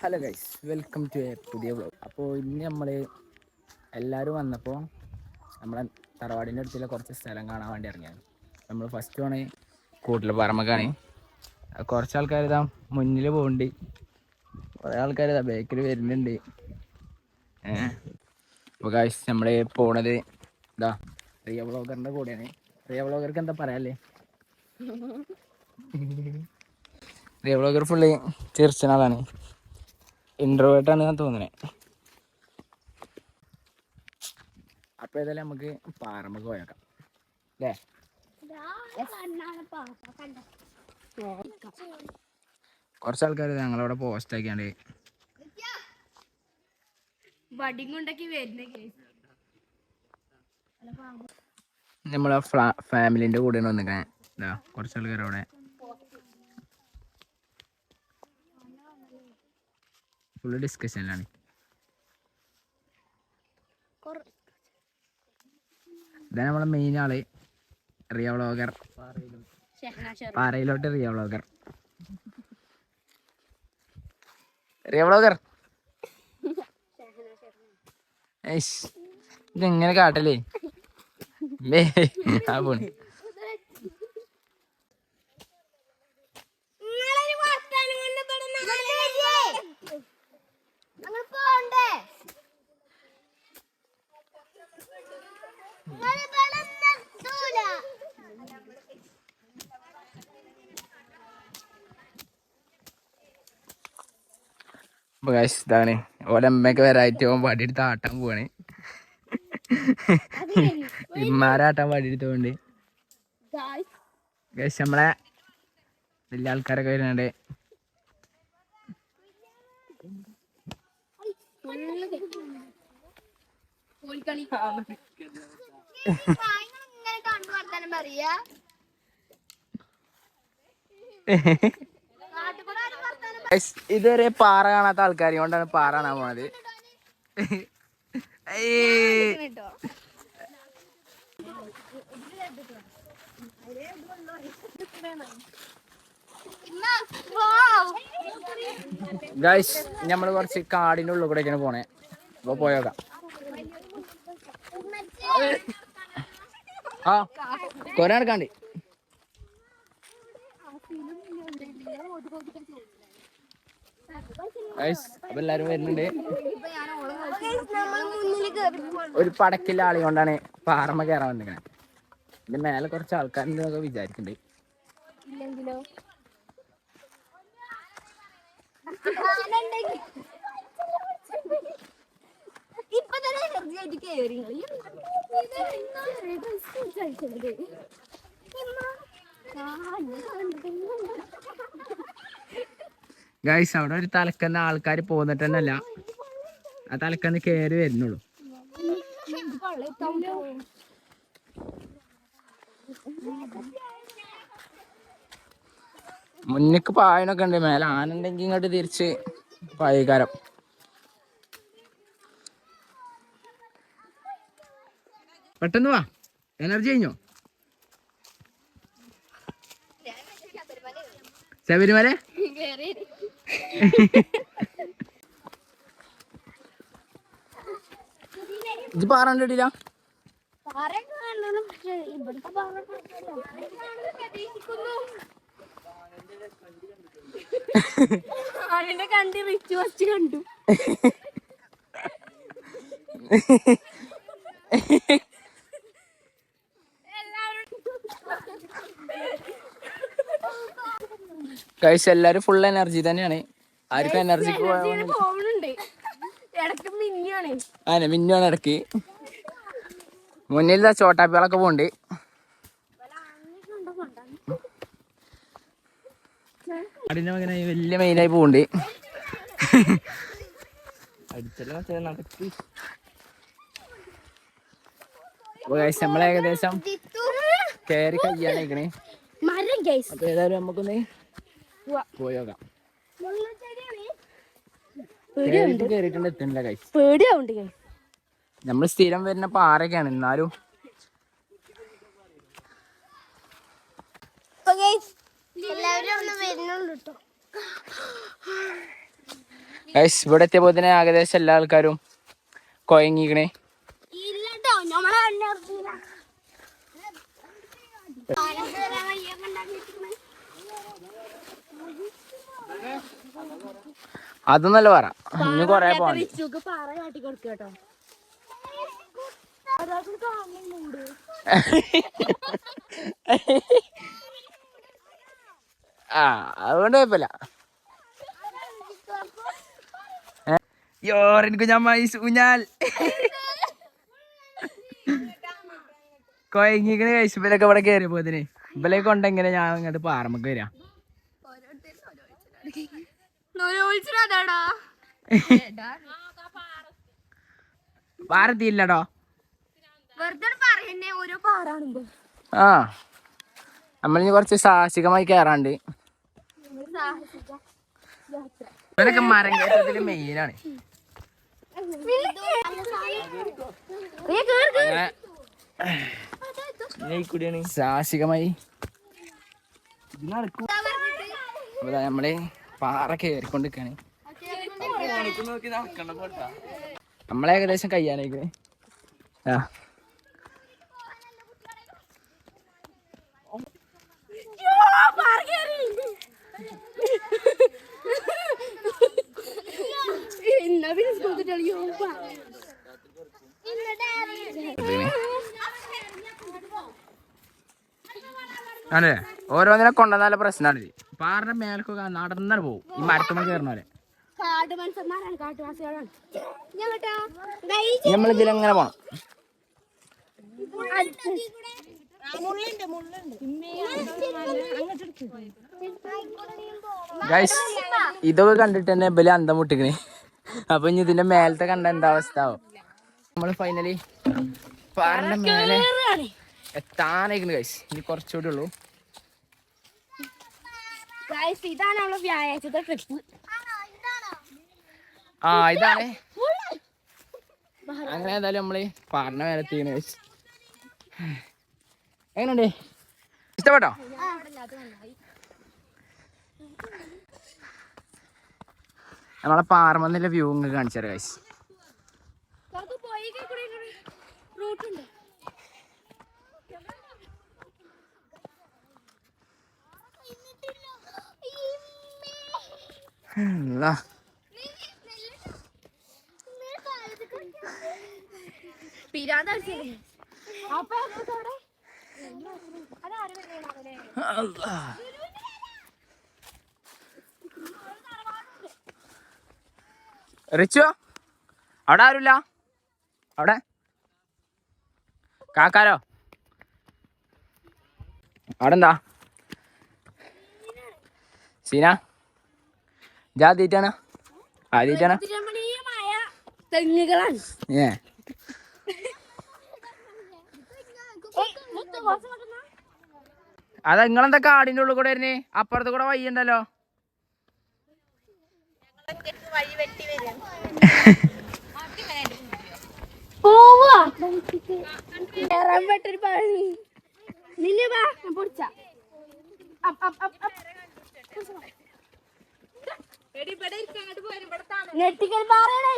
Hello guys welcome to a പുതിയ vlog അപ്പോൾ ഇന്ന് നമ്മൾ എല്ലാവരും വന്നപ്പോൾ നമ്മളെ തറവാടിന്റെ അടുത്തുള്ള കുറച്ച് സ്ഥലം കാണാൻ വേണ്ടി ഇറങ്ങിയാണ്. നമ്മൾ ഫസ്റ്റ് ആണ് കൂട്ടിൽ പറമ്പക്കാണ് കുറച്ച് ആൾക്കാർ ഇതാ മുന്നിൽ പോകുന്നുണ്ട് കുറേ ആൾക്കാർ ഇതാ ബേക്കിൽ വരുന്നുണ്ട്. അപ്പോൾ ഗൈസ് നമ്മൾ പോണത് ഇതാ റിയ വ്ളോഗറിന്റെ കൂടെയാണ്. റിയ വ്ളോഗർക്ക് എന്താ പറയാല്ലേ? റിയ വ്ളോഗർ ഫുള്ള് ചിരിച്ച ആളാണ് ഇൻട്രോവേർട്ടാണ് ഞാൻ തോന്നുന്നത് അപ്പൊ ഏതായാലും നമുക്ക് പാറമ്പ് പോയേക്കാം അല്ലേ? കുറച്ച് ആൾക്കാർ ഞങ്ങളവിടെ പോസ്റ്റ് ആക്കിയാണ്ട് നമ്മളെ ഫാമിലിന്റെ കൂടെ വന്നിക്കാൻ കുറച്ച് ആൾക്കാർ അവിടെ ഫുള്ള് ഡിസ്കഷനിലാണ് ഇതാണ് നമ്മളെ മെയിൻ ആൾ റിയ വ്ളോഗർ പാറയിലോട്ട് റിയ വ്ളോഗർ റിയ വ്ളോഗർ ഇതെങ്ങനെ കാട്ടല്ലേ ലേ ആ പോണ്. അപ്പൊ guys ഇതാണ് ഓലമ്മയൊക്കെ വരായിട്ട് ഓൻ വടിയെടുത്ത് ആട്ടാൻ പോവാണ്. ഇമ്മാരാട്ടാൻ വടിയെടുത്തോണ്ട്. ഗൈസ് നമ്മളെ വലിയ ആൾക്കാരൊക്കെ വരുന്നുണ്ട്. ഇതുവരെ പാറ കാണാത്ത ആൾക്കാർ കൊണ്ടാണ് പാറ കാണാൻ പോണത്. ഗൈസ് നമ്മൾ കുറച്ച് കാടിന്റെ ഉള്ളിൽ കൂടെയൊക്കെയാണ് പോണേ. അപ്പൊ പോയോക്കാം. ആ കൊറേ നടക്കാണ്ട്. അപ്പൊ എല്ലാരും വരുന്നുണ്ട്. ഒരു പടക്കില്ല ആളി കൊണ്ടാണ് പാറമ്മ കയറാൻ വന്നിരിക്കണേ. ഇതിന്റെ മേലെ കുറച്ച് ആൾക്കാരുണ്ടെന്നൊക്കെ വിചാരിക്കുന്നുണ്ട് ഇല്ലെങ്കിലോ? ഇപ്പൊ തന്നെ എനർജി ആയിട്ട് കേറി ഗൈസ് അവിടെ ഒരു തലക്കന്ന് ആൾക്കാർ പോന്നിട്ട് തന്നെയല്ല ആ തലക്കന്ന് കയറി വരുന്നുള്ളൂ. മുന്നിക്ക് പായനൊക്കെ ഉണ്ട്. മേലെ ആനുണ്ടെങ്കിൽ ഇങ്ങോട്ട് തിരിച്ച് പായിക്കാരം പെട്ടെന്ന് വാ. എനർജി കഴിഞ്ഞോ? ശബരിമല ഇത് ഇവിടുത്തെ അതിന്റെ കണ്ട് റിച്ച് ഫസ്റ്റ് കണ്ടു. കഴിച്ച എല്ലാരും ഫുൾ എനർജി തന്നെയാണ്. ആർക്കും എനർജി അതെ ഇടയ്ക്ക് മിന്നിയാണ്. ആനെ മിന്നാണ് ഇടയ്ക്ക് മുന്നിൽ ചോട്ടാപ്പികളൊക്കെ പോണ്ട് അടിന്റെ മകനായി വലിയ മെയിനായി പോണ്ട് നമ്മളേകദേശം നടക്ക്. അപ്പൊ guys, നമ്മൾ ഏകദേശം കയറി കയ്യാണേക്കണേ അപ്പൊ ഏതായാലും നമുക്കൊന്ന് കേറിയിട്ടുണ്ട് കൈ പേടിയാവുണ്ട് ഗൈസ് നമ്മൾ സ്ഥിരം വരുന്ന പാറയൊക്കെയാണ് എന്നാലും. ഇവിടെ എത്തിയപ്പോ തന്നെ ഏകദേശം എല്ലാ ആൾക്കാരും കൊയങ്ങിക്കണേ. ഇല്ലട്ടോ നമ്മളെ അതൊന്നല്ല പറ. ഇനി കൊറേ കാണുന്നുണ്ട് ആ അതുകൊണ്ട് കുഴപ്പമില്ല യോറിന് ഞാൻ ഊഞ്ഞാൽ. കൊയങ്ങിക്കണ കഴിച്ചു ഇവലൊക്കെ ഇവിടെ കയറിയപ്പോ ഇതിന് ഇവലെ കൊണ്ടെങ്ങനെ ഞാൻ ഇങ്ങോട്ട് പാറമ്മക്ക് വരാം. ഓരോ പാറാണുമ്പോ ആ. നമ്മളിനി കുറച്ച് സാഹസികമായി കയറാണ്ട് ഇവരൊക്കെ മരം കയറ്റത്തിൽ മെയിനാണ്. സാഹസികമായി. നമ്മൾ പാറ കയറിക്കൊണ്ടിരിക്കാണ്. നമ്മളെ ഏകദേശം കയ്യാനേക്ക് ആ. പിന്നെ. അതെ ഓരോന്നിനെ കൊണ്ടുവന്നാല പ്രശ്നമാണ് പാറിന്റെ മേലക്കൊക്കെ നടന്നാണ് പോകും ഈ മരത്തുമ്മ കയറണ നമ്മളിതിലെങ്ങനെ നമ്മൾ ഇതിലെങ്ങനെ പോണം. ഗൈസ് ഇതൊക്കെ കണ്ടിട്ട് തന്നെ ബലി അന്തം മുട്ടിക്കണേ. അപ്പൊ ഇനി ഇതിന്റെ മേലത്തെ കണ്ട എന്താ അവസ്ഥ ആവും. നമ്മൾ ഫൈനലി പാറിന്റെ മേലെ എത്താനായിക്കണ് കൈസ് ഇനി കുറച്ചുകൂടി ഉള്ളൂ. ഗൈസ് ഇതാണ് നമ്മളെ വ്യാഴാഴ്ചത്തെ ട്രിപ്പ് ആ ഇതാണ്. അങ്ങനെ ഏതായാലും നമ്മൾ പാറിന്റെ മേലെ എത്തിക്കണ് ഗൈസ് എങ്ങനെയുണ്ട്? ഇഷ്ടപ്പെട്ടോ? നമ്മളെ പാറമന്നിലെ വ്യൂ ഇങ്ങ് തരാം കൈസ് പോയി റൂട്ടുണ്ട് അല്ലാ. പിരാന്ത അപ്പൊ അവിടെ അല്ലാ. റിച്ചു? അവിടെ ആരുമില്ല? അവിടെ? കാക്കാരോ? അവിടെ എന്താ സീന? ജാതീറ്റാണ് ആദ്യമായിട്ടാണ്? രമണീയമായ തെങ്ങുകളാണ്. ഏ. അതാ നിങ്ങളെന്താ കാടിന്റെ ഉള്ളിൽ കൂടെ വരുന്നേ? അപ്പുറത്ത് കൂടെ വഴി ഉണ്ടല്ലോ. പോവാ. കേറാൻ പൊടിച്ച പണി നിന്നെ വാ പാറയണേ.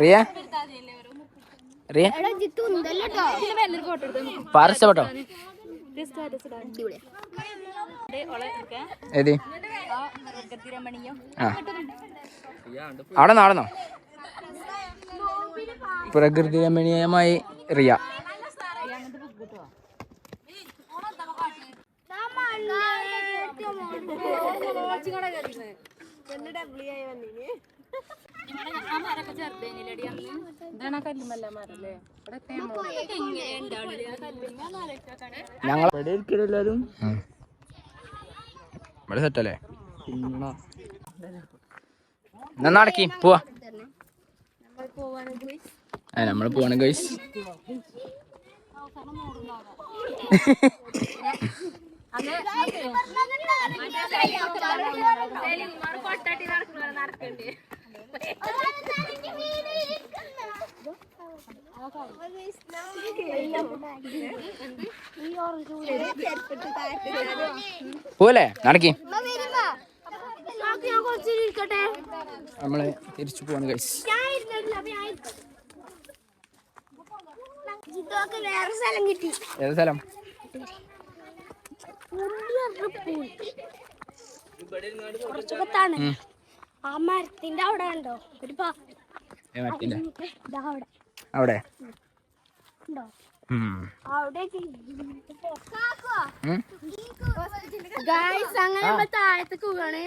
റിയ? റിയ പാറ ഇഷ്ടപ്പെട്ടോ? ഏത് അവിടെ നടന്നോ പ്രകൃതി രമണീയമായി റിയ ഞങ്ങൾ എല്ലാരും. ഇവിടെ സെറ്റല്ലേ എന്നാ നടക്കി പോവാ. ആ നമ്മൾ പോവാണ് ഗൈസ്. പോലെ നടക്കി നമ്മൾ തിരിച്ചു പോവാണ് കഴിച്ച് ഏത് സ്ഥലം? ആ മരത്തിന്റെ അവിടെ ഉണ്ടോ ഒരു അവിടെ. ഉണ്ടോ. ഗായ്സ് അങ്ങനെ നമ്മൾ താഴത്തേക്ക് പോവാണ്.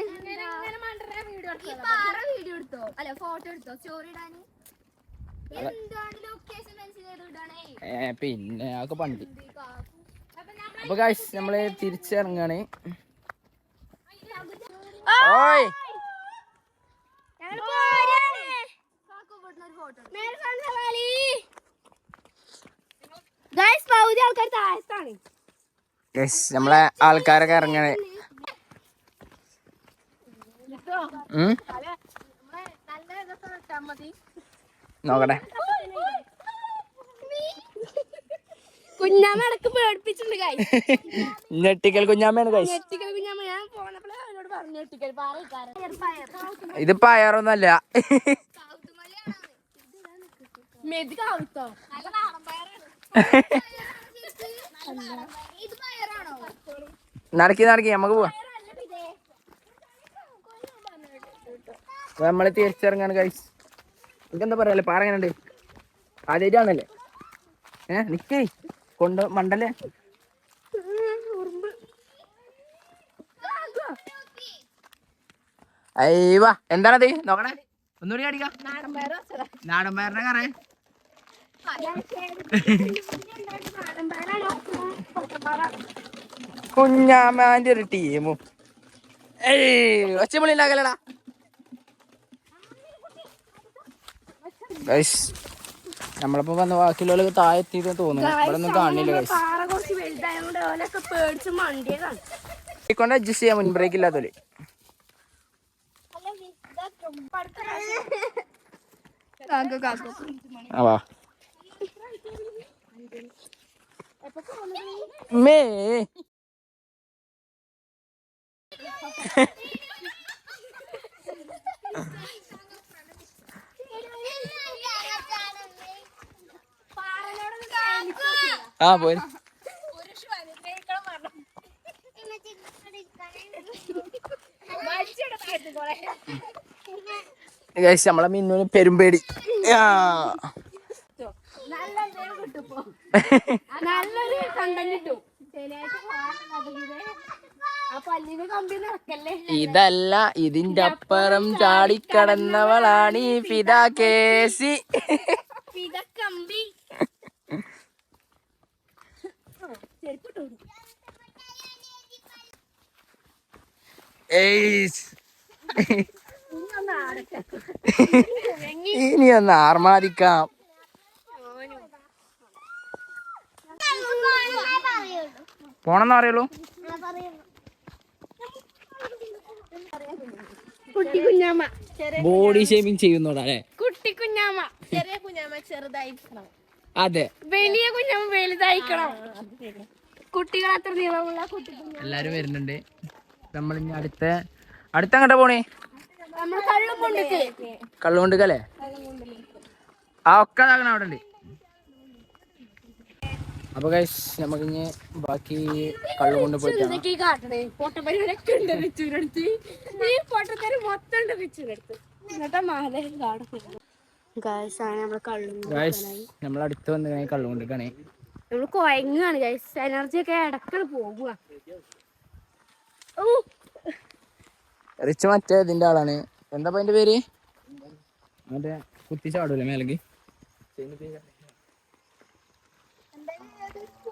വീഡിയോ എടുത്തോ അല്ല ഫോട്ടോ എടുത്തോ? സ്റ്റോറി ഇടാന്. എന്താണ് ലൊക്കേഷൻ മെൻഷൻ ചെയ്ത് ഇടണേ ഏ, പിന്നെ അതൊക്കെ പണ്ട്. അപ്പൊ കാശ് നമ്മൾ തിരിച്ചിറങ്ങാണ്. ഓയ്! ഞങ്ങൾ ഫോട്ടോ ഗായ്സ് പകുതി ആൾക്കാർ താഴത്താണ്. യെസ് നമ്മളെ ആൾക്കാരൊക്കെ ഇറങ്ങണേ. ഉം. നോക്കട്ടെ. കുഞ്ഞാമ്മ ഇടയ്ക്ക് പേടിപ്പിച്ചിട്ടുണ്ട് ഗായ്സ് ഞെട്ടിക്കൽ കുഞ്ഞാമ്മയാണ് കൈ ഞെട്ടിക്കൽ കുഞ്ഞാമ്മ. ഞാൻ പോണപ്പോഴേ അവരോട് പറഞ്ഞു ഞെട്ടിക്കൽ പാറ ഇത് പയറൊന്നല്ല മെതി കാവുത്തോ ഇത് പയറാണോ. നടക്കി നടക്കി നമുക്ക് പോവാ. നമ്മളെ തിരിച്ചിറങ്ങാണ് കൈസ് എന്താ പറയാ പാറ എങ്ങനെയുണ്ട്? ആദ്യമായിട്ടാണല്ലേ ഏ നിക്കേ. കൊണ്ട് മണ്ടല്ലേ? അയ്യവാ എന്താണത്? നോക്കണേ. ഒന്നുകൂടി അടിക്കാം നാടൻ. പയറിന്റെ കറേ. കുഞ്ഞാമാന്റെ ഒരു ടീമും ഏയ് നമ്മളിപ്പോ വന്ന ബാക്കിയുള്ള താഴെ എത്തിയത് തോന്നുന്നു. ഇവിടെ ഒന്നും കാണില്ല ഗൈസ് കുറച്ച് വലുതായതുകൊണ്ട് ഓലൊക്കെ പേടിച്ച് മണ്ടിയതാണ്. കൊണ്ട് അഡ്ജസ്റ്റ് ചെയ്യാൻ മുൻബ്രേക്ക് ഇല്ലാത്തോൽ. ആ വാ. മേ. ആ പോയി. ഗൈസ് നമ്മളെ മിന്നുവിന് പെരുമ്പേടി. ആ. കണ്ടന്റ് കിട്ടും ഇതല്ല ഇതിന്റെ അപ്പുറം ചാടിക്കടന്നവളാണ് ഈ ഫിത കേസി. കമ്പി. ഇനി ഒന്ന് ആർമാദിക്കാം. പോണെന്ന് അറിയുള്ളൂ കുട്ടി കുഞ്ഞാമ്മ. ചെറിയ ബോഡി ഷേമിങ് ചെയ്യുന്നോടാ അല്ലേ? കുട്ടി കുഞ്ഞാമ്മ. ചെറിയ കുഞ്ഞാമ്മ ചെറുതായിരിക്കണം. അതെ. വലിയ കുഞ്ഞാമ്മ വലുതായിരിക്കണം. കുട്ടികൾ അത്ര നീളമുള്ള കുട്ടി എല്ലാരും വരുന്നുണ്ട്. നമ്മൾ ഇനി അടുത്ത അടുത്ത അങ്ങോട്ടാ പോണേ? കള്ളുകൊണ്ടിക്കല്ലേ ആ ഒക്കെ അവിടെ ഉണ്ട്. അപ്പൊ ഗൈസ് നമുക്ക് ഇനി ബാക്കി കള്ളു കൊണ്ട് പോയിട്ട് കള്ളു കള്ളും വന്ന് കഴിഞ്ഞാൽ കള്ളുകൊണ്ടിരിക്കണേ നമ്മൾ കൊയങ്ങാണ് ഗൈസ് എനർജി ഒക്കെ ഇടക്കൾ പോകുക റിച്ച് മറ്റേ ഇതിന്റെ ആളാണ്. എന്താ അതിന്റെ പേര്? മറ്റേ കുത്തി ചാടൂലേ മേലേക്ക് റിച്ച്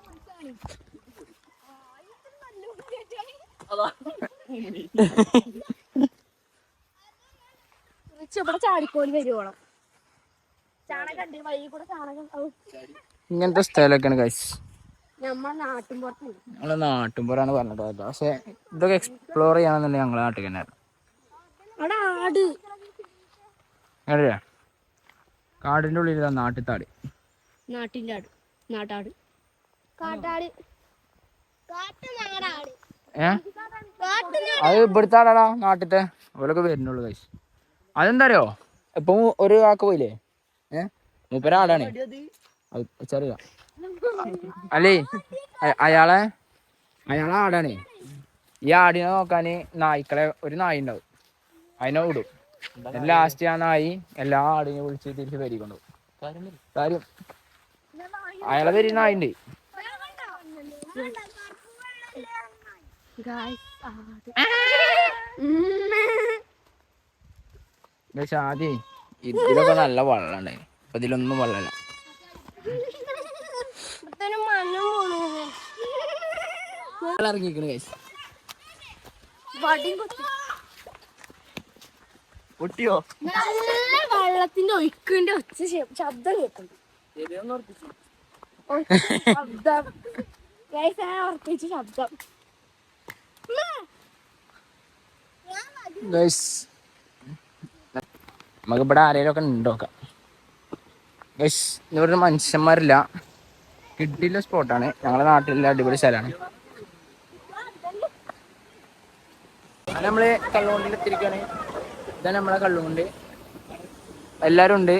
ഇവിടെ ചാടിക്കോലി വരുവോളം ചാണകം ഉണ്ട് വഴി കൂടെ ചാണകം ഇങ്ങനത്തെ സ്ഥലമൊക്കെയാണ് ഗൈസ് നമ്മ നാട്ടിൻ പുറത്ത്. ഞങ്ങൾ നാട്ടുമ്പുറാണ് പറഞ്ഞിട്ട് പക്ഷെ ഇതൊക്കെ എക്സ്പ്ലോർ ചെയ്യാന്നുണ്ടെങ്കിൽ ഞങ്ങളെ നാട്ടിൽ തന്നെ കാടിന്റെ ഉള്ളിൽ നാട്ടിത്താട്. നാട്ടിന്റെ ആട്. നാട്ടാട്. കാട്ടാട് ഏ? അത് ഇവിടുത്തെ ആടാടാ നാട്ടിത്തെ. അവരൊക്കെ വരുന്നുള്ളു കൈസ് അതെന്താ അറിയോ ഇപ്പൊ ഒരു കാക്ക പോയില്ലേ? ഏ? മൂപ്പരാടാണ് ചെറിയ. അല്ലേ? അയാളെ? അയാളെ ആടാണ്. ഈ ആടിനെ നോക്കാന് നായ്ക്കളെ ഒരു നായി ഉണ്ടാവും. അതിനെ വിടും. ലാസ്റ്റ് ആ നായി എല്ലാ ആടിനെ വിളിച്ച് തിരിച്ച് വരികൊണ്ടു കാര്യം അയാളെ പേര് നായിണ്ട്. ആദ്യം ഇതിലൊക്കെ നല്ല വെള്ളം ഉണ്ടായി അപ്പൊ ഇതിലൊന്നും വെള്ളമില്ല. ഇറങ്ങിക്കണ് കൈസ് പൊട്ടിയോ? നല്ല വെള്ളത്തിന്റെ ഒഴുക്കിന്റെ ഒച്ച ശബ്ദം കേട്ടു. ശബ്ദം. ഉറപ്പിച്ച ശബ്ദം. ഗൈസ് നമുക്ക് ഇവിടെ ആരെയൊക്കെ ഒക്കെ ഉണ്ടോക്കാം ഗൈസ് ഇവിടെ മനുഷ്യന്മാരില്ല. കിഡിലെ സ്പോട്ടാണ്. ഞങ്ങളുടെ നാട്ടിലെ അടിപൊളി സ്ഥലമാണ്. അത് നമ്മൾ കള്ളുകൊണ്ടിൽ എത്തിരിക്കുകയാണ് ഇതാണ് നമ്മളെ കള്ളുകൊണ്ട്. എല്ലാരും ഉണ്ട്.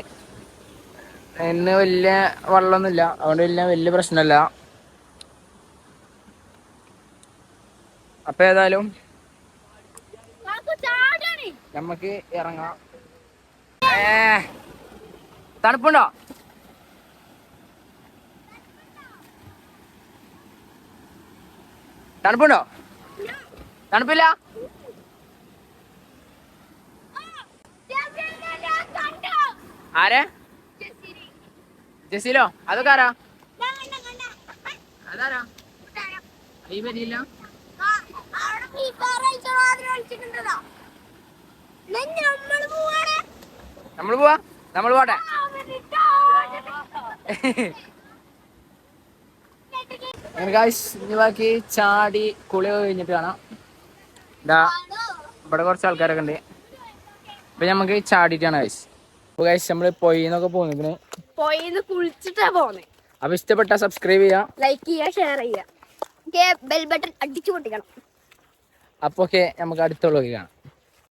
ഇന്ന് വലിയ വെള്ളമൊന്നുമില്ല. അതുകൊണ്ട് വലിയ വലിയ പ്രശ്നമല്ല. അപ്പൊ ഏതായാലും നമ്മക്ക് ഇറങ്ങാം. ഏ, തണുപ്പുണ്ടോ? തണുപ്പുണ്ടോ? തണുപ്പില്ല? ആരെ? ജസീലോ അതൊക്കെ ആരാ? അതാരാ? ഈ പറ്റിയില്ല നമ്മൾ പോവാ? നമ്മൾ പോട്ടെ. അങ്ങനെ ഗായ്സ് ഇനി ബാക്കി ചാടി കുളി കഴിഞ്ഞിട്ട് കാണാം. ഇതാ ഇവിടെ കുറച്ച് ആൾക്കാരൊക്കെ ഉണ്ട്. അപ്പൊ നമുക്ക് ചാടിയിട്ടാണ് ഗൈസ് അപ്പൊ ഗൈസ് നമ്മൾ പൊയ്ന്നൊക്കെ പോന്നിക്കണ് പോയിന്ന് കുളിച്ചിട്ടാ പോന്നെ. അപ്പൊ ഇഷ്ടപ്പെട്ട സബ്സ്ക്രൈബ് ചെയ്യാം. ലൈക്ക് ചെയ്യുക ഷെയർ ചെയ്യുക ബെൽ ബട്ടൺ അടിച്ചു പൊട്ടിക്കണം. അപ്പൊ ഒക്കെ നമുക്ക് അടുത്തുള്ളവർ കാണാം.